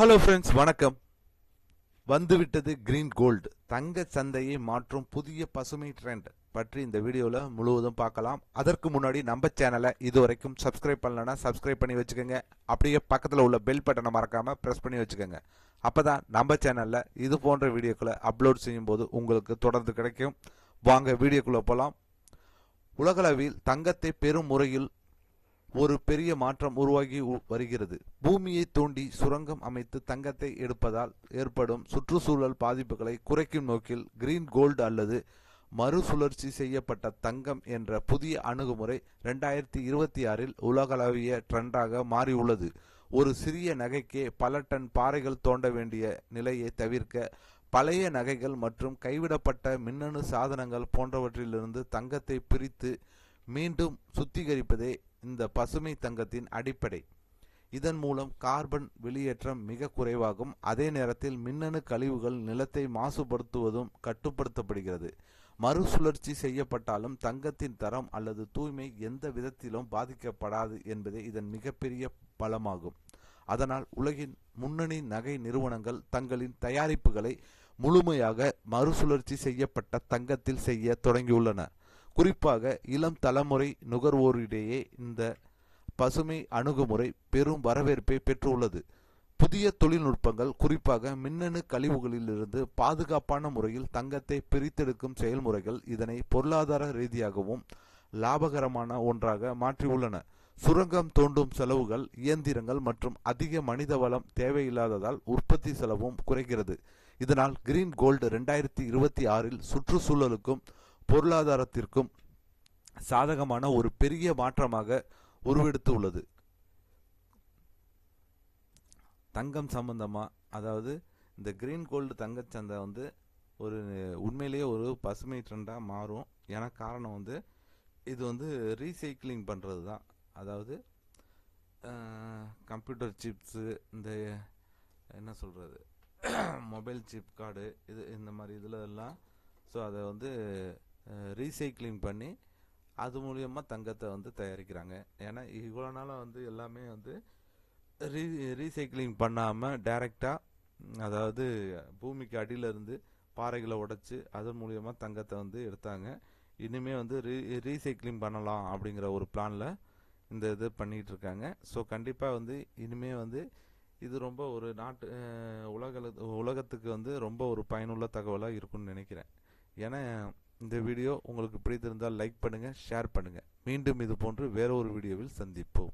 Hello friends வணக்கம். வந்துவிட்டது green gold தங்க சந்தையை மாற்றும் புதிய பசுமை ட்ரெண்ட் பற்றி இந்த வீடியோவில் முழுவதும் பார்க்கலாம். அதற்கு முன்னாடி நம்ம சேனலை இது வரைக்கும் சப்ஸ்கிரைப் பண்ணலன்னா சப்ஸ்கிரைப் பண்ணி வச்சுக்கோங்க. அப்படியே பக்கத்தில் உள்ள பெல் பட்டனை மறக்காமல் ப்ரெஸ் பண்ணி வச்சுக்கோங்க. அப்போ தான் நம்ம சேனலில் இது போன்ற வீடியோக்களை அப்லோட் செய்யும்போது உங்களுக்கு தொடர்ந்து கிடைக்கும். வாங்க வீடியோக்குள்ளே போகலாம் உலகளவில் தங்கத்தை பெரும் முறையில் ஒரு பெரிய மாற்றம் உருவாகி வருகிறது. பூமியை தோண்டி சுரங்கம் அமைத்து தங்கத்தை எடுப்பதால் ஏற்படும் சுற்றுச்சூழல் பாதிப்புகளை குறைக்கும் நோக்கில் கிரீன் கோல்டு அல்லது மறுசுழற்சி செய்யப்பட்ட தங்கம் என்ற புதிய அணுகுமுறை ரெண்டாயிரத்தி இருபத்தி ஆறில் உலகளவிய ட்ரெண்டாக மாறியுள்ளது. ஒரு சிறிய நகைக்கே பல டன் பாறைகள் தோண்ட வேண்டிய நிலையை தவிர்க்க பழைய நகைகள் மற்றும் கைவிடப்பட்ட மின்னணு சாதனங்கள் போன்றவற்றிலிருந்து தங்கத்தை பிரித்து மீண்டும் சுத்திகரிப்பதே இந்த பசுமை தங்கத்தின் அடிப்படை. இதன் மூலம் கார்பன் வெளியேற்றம் மிக குறைவாகும். அதே நேரத்தில் மின்னணு கழிவுகள் நிலத்தை மாசுபடுத்துவதும் கட்டுப்படுத்தப்படுகிறது. மறுசுழற்சி செய்யப்பட்டாலும் தங்கத்தின் தரம் அல்லது தூய்மை எந்த விதத்திலும் பாதிக்கப்படாது என்பதே இதன் மிகப்பெரிய பலமாகும். அதனால் உலகின் முன்னணி நகை நிறுவனங்கள் தங்களின் தயாரிப்புகளை முழுமையாக மறுசுழற்சி செய்யப்பட்ட தங்கத்தில் செய்ய தொடங்கியுள்ளன. குறிப்பாக இளம் தலைமுறை நுகர்வோரிடையே இந்த பசுமை அணுகுமுறை பெரும் வரவேற்பை பெற்றுள்ளது. புதிய தொழில்நுட்பங்கள் குறிப்பாக மின்னணு கழிவுகளிலிருந்து பாதுகாப்பான முறையில் தங்கத்தை பிரித்தெடுக்கும் செயல்முறைகள் இதனை பொருளாதார ரீதியாகவும் லாபகரமான ஒன்றாக மாற்றியுள்ளன. சுரங்கம் தோண்டும் செலவுகள் இயந்திரங்கள் மற்றும் அதிக மனித வளம் தேவையில்லாததால் உற்பத்தி செலவும் குறைகிறது. இதனால் கிரீன் கோல்டு ரெண்டாயிரத்தி இருபத்தி ஆறில் சுற்றுச்சூழலுக்கும் பொருளாதாரத்திற்கும் சாதகமான ஒரு பெரிய மாற்றமாக உருவெடுத்து உள்ளது. தங்கம் சம்பந்தமா அதாவது இந்த கிரீன் கோல்டு தங்கச்சந்தை வந்து ஒரு உண்மையிலேயே ஒரு பசுமை ட்ரெண்டாக மாறும். ஏன்னா காரணம் வந்து இது வந்து ரீசைக்கிளிங் பண்ணுறது தான். அதாவது கம்ப்யூட்டர் சிப்ஸு இந்த என்ன சொல்கிறது மொபைல் சிப் கார்டு இது இந்த மாதிரி இதில் எல்லாம். ஸோ அதை வந்து ரீசைக்கிளிங் பண்ணி அது மூலியமாக தங்கத்தை வந்து தயாரிக்கிறாங்க. ஏன்னா இவ்வளோ நாளாக வந்து எல்லாமே வந்து ரீ ரீசைக்கிளிங் பண்ணாமல் டைரெக்டாக அதாவது பூமிக்கு அடியில இருந்து பாறைகளை உடைச்சி அதன் மூலியமாக தங்கத்தை வந்து எடுத்தாங்க. இனிமே வந்து ரீ ரீசைக்கிளிங் பண்ணலாம் அப்படிங்கிற ஒரு பிளானில் இந்த இது பண்ணிகிட்டு இருக்காங்க. ஸோ கண்டிப்பாக வந்து இனிமே வந்து இது ரொம்ப ஒரு நாட்டு உலக உலகத்துக்கு வந்து ரொம்ப ஒரு பயனுள்ள தகவலாக இருக்கும்னு நினைக்கிறேன். ஏன்னா இந்த வீடியோ உங்களுக்கு பிடித்திருந்தால் லைக் பண்ணுங்கள் ஷேர் பண்ணுங்கள் மீண்டும் இது போன்று வேற ஒரு வீடியோவில் சந்திப்போம்.